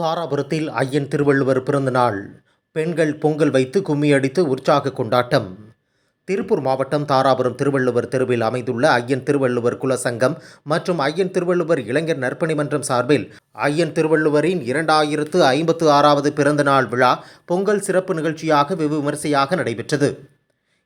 தாராபுரத்தில் ஐயன் திருவள்ளுவர் பிறந்தநாள். பெண்கள் பொங்கல் வைத்து கும்மியடித்து உற்சாக கொண்டாட்டம். திருப்பூர் மாவட்டம் தாராபுரம் திருவள்ளுவர் தெருவில் அமைந்துள்ள ஐயன் திருவள்ளுவர் குலசங்கம் மற்றும் ஐயன் திருவள்ளுவர் இளைஞர் நற்பணி மன்றம் சார்பில் ஐயன் திருவள்ளுவரின் இரண்டாயிரத்து ஐம்பத்து ஆறாவது பிறந்தநாள் விழா பொங்கல் சிறப்பு நிகழ்ச்சியாக வெகு விமரிசையாக நடைபெற்றது.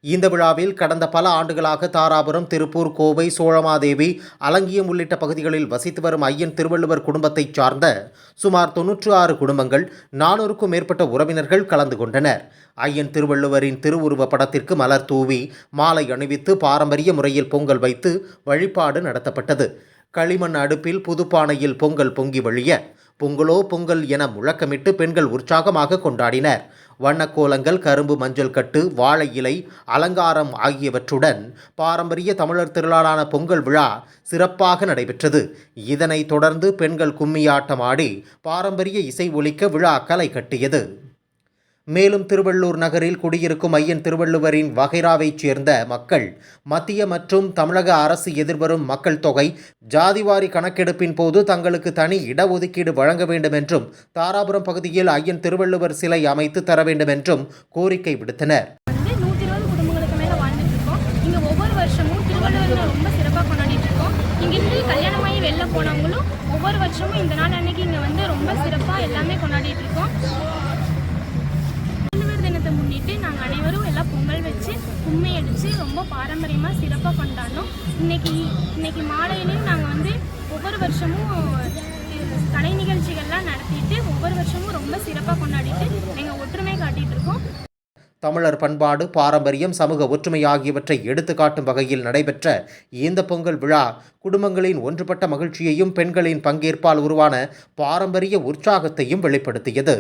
இந்த விழாவில் கடந்த பல ஆண்டுகளாக தாராபுரம் திருப்பூர் கோவை சோழமாதேவி அலங்கியம் உள்ளிட்ட பகுதிகளில் வசித்து வரும் ஐயன் திருவள்ளுவர் குடும்பத்தைச் சார்ந்த சுமார் தொன்னூற்று ஆறு குடும்பங்கள் நானூறுக்கும் மேற்பட்ட உறவினர்கள் கலந்து கொண்டனர். ஐயன் திருவள்ளுவரின் திருவுருவ படத்திற்கு மலர் தூவி மாலை அணிவித்து பாரம்பரிய முறையில் பொங்கல் வைத்து வழிபாடு நடத்தப்பட்டது. களிமண் அடுப்பில் புதுப்பானையில் பொங்கல் பொங்கி வழிய பொங்கலோ பொங்கல் என முழக்கமிட்டு பெண்கள் உற்சாகமாக கொண்டாடினர். வண்ணக்கோலங்கள் கரும்பு மஞ்சள் கட்டு வாழை இலை அலங்காரம் ஆகியவற்றுடன் பாரம்பரிய தமிழர் திருநாளான பொங்கல் விழா சிறப்பாக நடைபெற்றது. இதனைத் தொடர்ந்து பெண்கள் கும்மியாட்டம் ஆடி பாரம்பரிய இசை ஒலிக்க விழா களை கட்டியது. மேலும் திருவள்ளூர் நகரில் குடியிருக்கும் ஐயன் திருவள்ளுவரின் வகைராவைச் சேர்ந்த மக்கள் மத்திய மற்றும் தமிழக அரசு எதிர்வரும் மக்கள் தொகை ஜாதிவாரி கணக்கெடுப்பின் போது தங்களுக்கு தனி இடஒதுக்கீடு வழங்க வேண்டும் என்றும் தாராபுரம் பகுதியில் ஐயன் திருவள்ளுவர் சிலை அமைத்து தர வேண்டும் என்றும் கோரிக்கை விடுத்தனர். வெளில போனவங்களும் ஒவ்வொரு வருஷமும் இந்த நாள் அன்னைக்கு இங்கே வந்து ரொம்ப சிறப்பாக எல்லாமே கொண்டாடிட்டு இருக்கோம். கும்மி அடித்து ரொம்ப பாரம்பரியமாக சிறப்பாக கொண்டாடணும். இன்னைக்கு இன்னைக்கு மாலையிலையும் நாங்கள் வந்து ஒவ்வொரு வருஷமும் கலை நிகழ்ச்சிகள்லாம் நடத்திட்டு ஒவ்வொரு வருஷமும் ரொம்ப சிறப்பாக கொண்டாடிட்டு எங்கள் ஒற்றுமை காட்டிட்டு இருக்கோம். தமிழர் பண்பாடு பாரம்பரியம் சமூக ஒற்றுமை ஆகியவற்றை எடுத்துக்காட்டும் வகையில் நடைபெற்ற இந்த பொங்கல் விழா குடும்பங்களின் ஒன்றுபட்ட மகிழ்ச்சியையும் பெண்களின் பங்கேற்பால் உருவான பாரம்பரிய உற்சாகத்தையும் வெளிப்படுத்தியது.